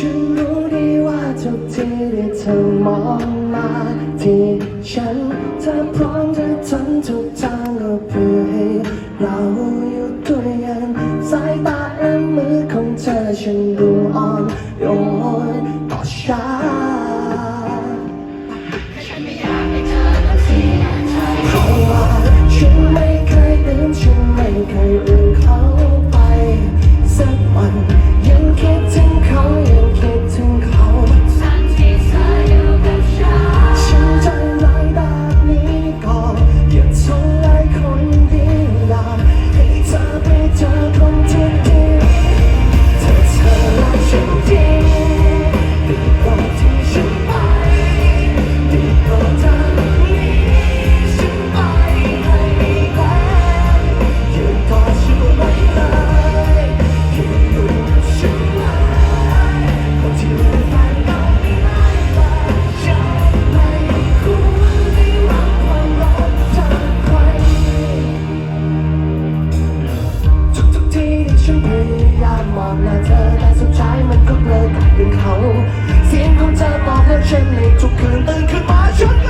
ฉันรู้ดีว่าทุกทีที่เธอมองมาที่ฉันเธอพร้อมจะทำทุกทางก็เพื่อให้เราอยู่ด้วยกันสายตาและมือของเธอฉันดูายามองหน้าเธอแต่สุดท้ายมันก็เลยกลายเป็นเขา เสียงของเธอบอกว่าฉันในทุกคืนตื่นขึ้นมาฉัน